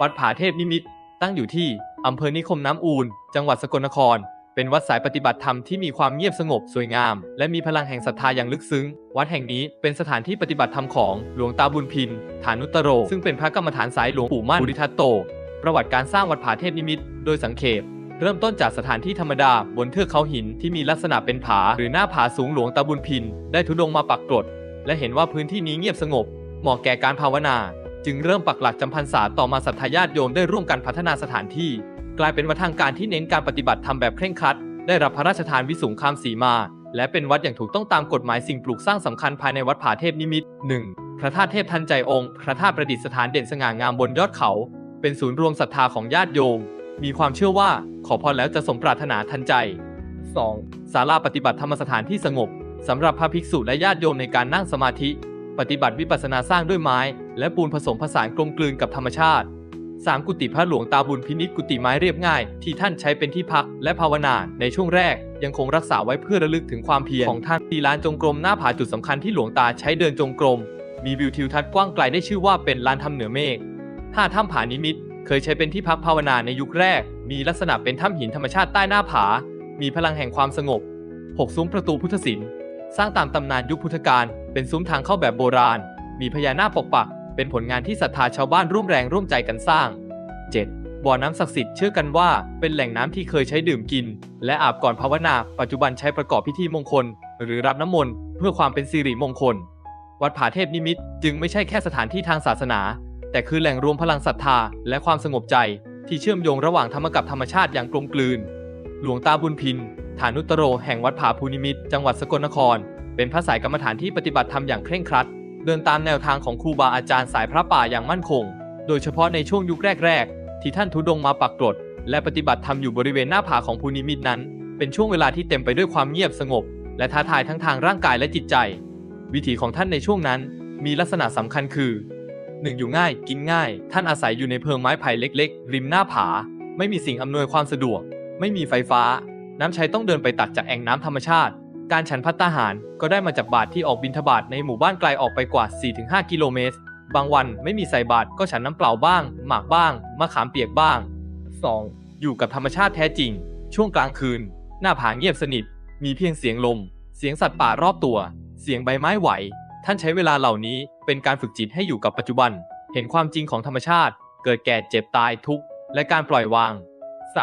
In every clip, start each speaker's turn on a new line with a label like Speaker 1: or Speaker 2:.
Speaker 1: วัดผาเทพนิมิตตั้งอยู่ที่อำเภอนิคมน้ำอูน จังหวัดสกลนคร เป็นวัดสายปฏิบัติธรรมที่มีความเงียบสงบสวยงาม และมีพลังแห่งศรัทธาอย่างลึกซึ้ง วัดแห่งนี้เป็นสถานที่ปฏิบัติธรรมของหลวงตาบุญพินฐานุตโร ซึ่งเป็นพระกรรมฐานสายหลวงปู่มั่นปุริทัตโต ประวัติการสร้างวัดผาเทพนิมิต โดยสังเขปเริ่มต้นจากสถานที่ธรรมดาบนเทือกเขาหินที่มีลักษณะเป็นผา หรือหน้าผาสูงหลวงตาบุญพิน ได้ทุดงมาปักกรด และเห็นว่าพื้นที่นี้เงียบสงบ เหมาะแก่การภาวนา จึงเริ่มปักหลักจำพรรษาต่อมาศรัทธาญาติโยมได้ร่วมกันพัฒนาสถานที่ กลายเป็นวัดทางการที่เน้นการปฏิบัติธรรมแบบเคร่งครัด ได้รับพระราชทานวิสุงคามสีมา และเป็นวัดอย่างถูกต้องตามกฎหมายสิ่งปลูกสร้างสำคัญภายในวัดผาเทพนิมิตร 1. พระธาตุเทพทันใจองค์พระธาตุประดิษฐานเด่นสง่างามบนยอดเขา เป็นศูนย์รวมศรัทธาของญาติโยม มีความเชื่อว่าขอพรแล้วจะสมปรารถนาทันใจ 2. ศาลาปฏิบัติธรรมสถานที่สงบสำหรับพระภิกษุและญาติโยมในการนั่งสมาธิ ปฏิบัติวิปัสสนาสร้างด้วยไม้และปูนผสมผสานกลมกลืนกับธรรมชาติ 3. กุฏิพระหลวงตาบุญพินิจกุฏิไม้เรียบง่าย ที่ท่านใช้เป็นที่พักและภาวนาในช่วงแรก ยังคงรักษาไว้เพื่อระลึกถึงความเพียรของท่านที่ลานจงกรมหน้าผาจุดสำคัญที่หลวงตาใช้เดินจงกรม มีวิวทิวทัศน์กว้างไกลได้ชื่อว่าเป็นลานถ้ำเหนือเมฆ 5. ถ้ำผานิมิต เคยใช้เป็นที่พักภาวนาในยุคแรก มีลักษณะเป็นถ้ำหินธรรมชาติใต้หน้าผา มีพลังแห่งความสงบ 6. ซุ้มประตูพุทธศิลป์สร้างตามตำนานยุคพุทธกาลเป็นซุ้มทางเข้าแบบโบราณ มีพญานาคปกปัก เป็นผลงานที่ศรัทธาชาวบ้านร่วมแรงร่วมใจกันสร้าง 7. บ่อน้ำศักดิ์สิทธิ์เชื่อกันว่า เป็นแหล่งน้ำที่เคยใช้ดื่มกิน และอาบก่อนภาวนา ปัจจุบันใช้ประกอบพิธีมงคล หรือรับน้ำมนต์เพื่อความเป็นสิริมงคล วัดผาเทพนิมิตจึงไม่ใช่แค่สถานที่ทางศาสนา แต่คือแหล่งรวมพลังศรัทธาและความสงบใจ ที่เชื่อมโยงระหว่างธรรมกับธรรมชาติอย่างกลมกลืน หลวงตาบุญพินฐานุตโร แห่งวัดผาภูนิมิตจังหวัดสกลนคร เป็นพระสายกรรมฐานที่ปฏิบัติธรรมอย่างเคร่งครัด เดินตามแนวทางของครูบาอาจารย์สายพระป่าอย่างมั่นคง โดยเฉพาะในช่วงยุคแรก ๆ ที่ท่านทุดงมาปักกรดและปฏิบัติธรรมอยู่บริเวณหน้าผาของภูนิมิตนั้น เป็นช่วงเวลาที่เต็มไปด้วยความเงียบสงบ และท้าทายทั้งทางร่างกายและจิตใจ วิถีของท่านในช่วงนั้น มีลักษณะสำคัญคือ 1. อยู่ง่าย กินง่าย ท่านอาศัยอยู่ในเพิงไม้ไผ่เล็ก ๆ ริมหน้าผา ไม่มีสิ่งอำนวยความสะดวก ไม่มีไฟฟ้า น้ำใช้ต้องเดินไปตักจากแอ่งน้ำธรรมชาติ การฉันพัตตาหารก็ได้มาจากบาทที่ออกบิณฑบาตในหมู่บ้านไกลออกไปกว่า 4-5 กิโลเมตร บางวันไม่มีใส่บาตรก็ฉันน้ำเปล่าบ้าง หมากบ้าง มะขามเปียกบ้าง 2. อยู่กับธรรมชาติแท้จริง ช่วงกลางคืน หน้าผาเงียบสนิท มีเพียงเสียงลม เสียงสัตว์ป่ารอบตัว เสียงใบไม้ไหว ท่านใช้เวลาเหล่านี้เป็นการฝึกจิตให้อยู่กับปัจจุบัน เห็นความจริงของธรรมชาติ เกิดแก่เจ็บตายทุกข์และการปล่อยวาง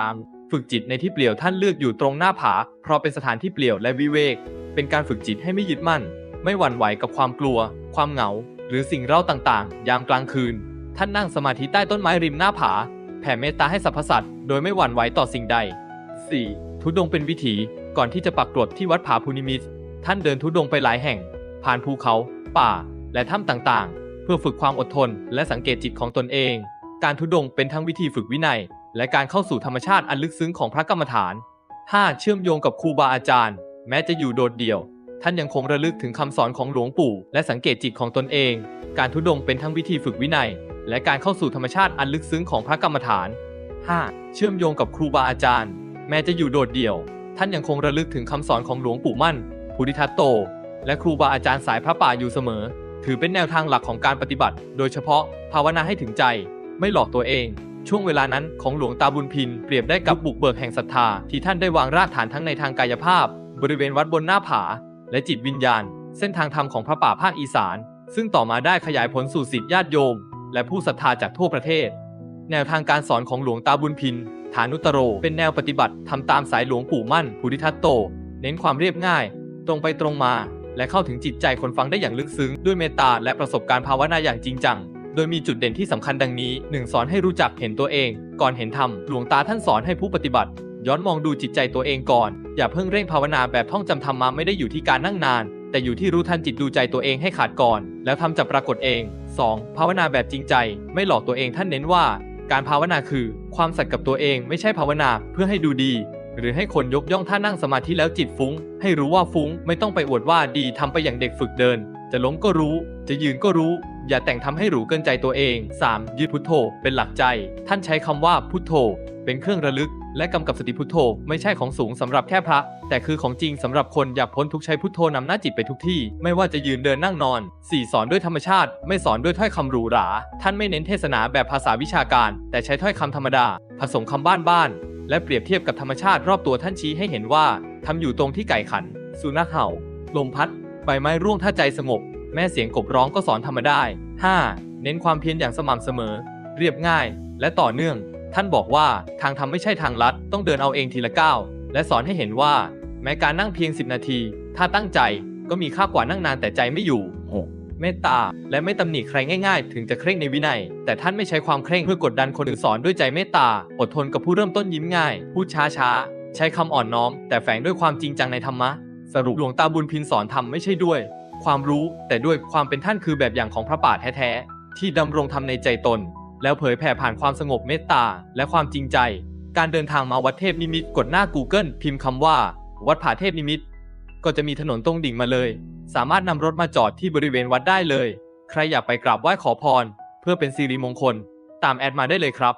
Speaker 1: 3. ฝึกจิตในที่เปลี่ยวท่านเลือกอยู่ตรงหน้าผา เพราะเป็นสถานที่เปลี่ยวและวิเวก เป็นการฝึกจิตให้ไม่ยึดมั่น ไม่หวั่นไหวกับความกลัว ความเหงา หรือสิ่งเร้าต่างๆ ยามกลางคืน ท่านนั่งสมาธิใต้ต้นไม้ริมหน้าผา แผ่เมตตาให้สรรพสัตว์โดยไม่หวั่นไหวต่อสิ่งใด 4. ทุดงเป็นวิถี ก่อนที่จะปักกรดที่วัดผาภูนิมิตรท่านเดินทุดงไปหลายแห่ง ผ่านภูเขา ป่า และถ้ำต่างๆ เพื่อฝึกความอดทน และสังเกตจิตของตนเอง การทุดงเป็นทั้งวิธีฝึกวินัย และการเข้าสู่ธรรมชาติอันลึกซึ้งของพระกรรมฐาน 5. เชื่อมโยงกับครูบาอาจารย์ แม้จะอยู่โดดเดี่ยว ท่านยังคงระลึกถึงคำสอนของหลวงปู่ และสังเกตจิตของตนเอง การทุดงเป็นทั้งวิธีฝึกวินัย และการเข้าสู่ธรรมชาติอันลึกซึ้งของพระกรรมฐาน 5. เชื่อมโยงกับครูบาอาจารย์ แม้จะอยู่โดดเดี่ยว ท่านยังคงระลึกถึงคำสอนของหลวงปู่มั่นภูริทัตโต และครูบาอาจารย์สายพระป่าอยู่เสมอ ถือเป็นแนวทางหลักของการปฏิบัติ โดยเฉพาะภาวนาให้ถึงใจ ไม่หลอกตัวเอง ช่วงเวลานั้นของหลวงตาบุญพินเปรียบได้กับบุกเบิกแห่งศรัทธาที่ท่านได้วางรากฐานทั้งในทางกายภาพ บริเวณวัดบนหน้าผา และจิตวิญญาณ เส้นทางธรรมของพระป่าภาคอีสาน ซึ่งต่อมาได้ขยายผลสู่สิทธิญาติโยม และผู้ศรัทธาจากทั่วประเทศ แนวทางการสอนของหลวงตาบุญพินฐานุตโร เป็นแนวปฏิบัติทำตามสายหลวงปู่มั่นภูริทัตโต เน้นความเรียบง่าย ตรงไปตรงมา และเข้าถึงจิตใจคนฟังได้อย่างลึกซึ้งด้วยเมตตาและประสบการณ์ภาวนาอย่างจริงจัง โดยมีจุดเด่นที่สำคัญดังนี้ 1. สอนให้รู้จักเห็นตัวเอง ก่อนเห็นธรรม หลวงตาท่านสอนให้ผู้ปฏิบัติ ย้อนมองดูจิตใจตัวเองก่อน อย่าเพิ่งเร่งภาวนาแบบท่องจำธรรมะไม่ได้อยู่ที่การนั่งนาน แต่อยู่ที่รู้ทันจิตดูใจตัวเองให้ขาดก่อน แล้วทำจะปรากฏเอง 2. ภาวนาแบบจริงใจ ไม่หลอกตัวเองท่านเน้นว่า การภาวนาคือ ความสัตย์กับตัวเองไม่ใช่ภาวนาเพื่อให้ดูดี หรือให้คนยกย่องท่านั่งสมาธิแล้วจิตฟุง้ง ให้รู้ว่าฟุง้ง ไม่ต้องไปอวดว่าดีทำไปอย่างเด็กฝึกเดิน จะล้มก็รู้ จะยืนก็รู้ อย่าแต่งทำให้หรูเกินใจตัวเอง 3. ยึดพุทโธ เป็นหลักใจ ท่านใช้คำว่าพุทโธ เป็นเครื่องระลึก และกำกับสติพุทโธ ไม่ใช่ของสูงสำหรับแค่พระ แต่คือของจริงสำหรับคนอยากพ้นทุกใช้พุทโธนำหน้าจิตไปทุกที่ ไม่ว่าจะยืนเดินนั่งนอน 4 สอนด้วยธรรมชาติ ไม่สอนด้วยถ้อยคำหรูหรา ท่านไม่เน้นเทศนาแบบภาษาวิชาการ แต่ใช้ถ้อยคำธรรมดา ผสมคำบ้านบ้านๆและเปรียบเทียบกับธรรมชาติรอบตัวท่านชี้ให้เห็นว่าทำอยู่ตรงที่ไก่ขัน สุนัขเห่า ลมพัดใบไม้ร่วงถ้าใจสงบ แม่เสียงกบร้องก็สอนธรรมได้ 5. เน้นความเพียรอย่างสม่ำเสมอ เรียบง่าย และต่อเนื่อง ท่านบอกว่าทางทำไม่ใช่ทางลัด ต้องเดินเอาเองทีละก้าว และสอนให้เห็นว่า แม้การนั่งเพียง 10 นาที ถ้าตั้งใจก็มีค่ากว่านั่งนานแต่ใจไม่อยู่ 6. เมตตา และไม่ตำหนิใครง่ายๆ ถึงจะเคร่งในวินัย แต่ท่านไม่ใช้ความเคร่งเพื่อกดดันคนอื่นสอนด้วยใจเมตตา อดทนกับผู้เริ่มต้นยิ้มง่าย พูดช้าๆ ใช้คำอ่อนน้อม แต่แฝงด้วยความจริงจังในธรรมะ สรุปหลวงตาบุญพินสอนธรรมไม่ใช่ด้วย ความรู้แต่ด้วยความเป็นท่านคือแบบอย่างของพระป่าแท้ๆ ที่ดำรงธรรมในใจตน แล้วเผยแผ่ผ่านความสงบเมตตาและความจริงใจ การเดินทางมาวัดเทพนิมิตกดหน้า Google พิมพ์คำว่า วัดผาเทพนิมิต ก็จะมีถนนตรงดิ่งมาเลย สามารถนำรถมาจอดที่บริเวณวัดได้เลย ใครอยากไปกราบไหว้ขอพร เพื่อเป็นสิริมงคล ตามแอดมาได้เลยครับ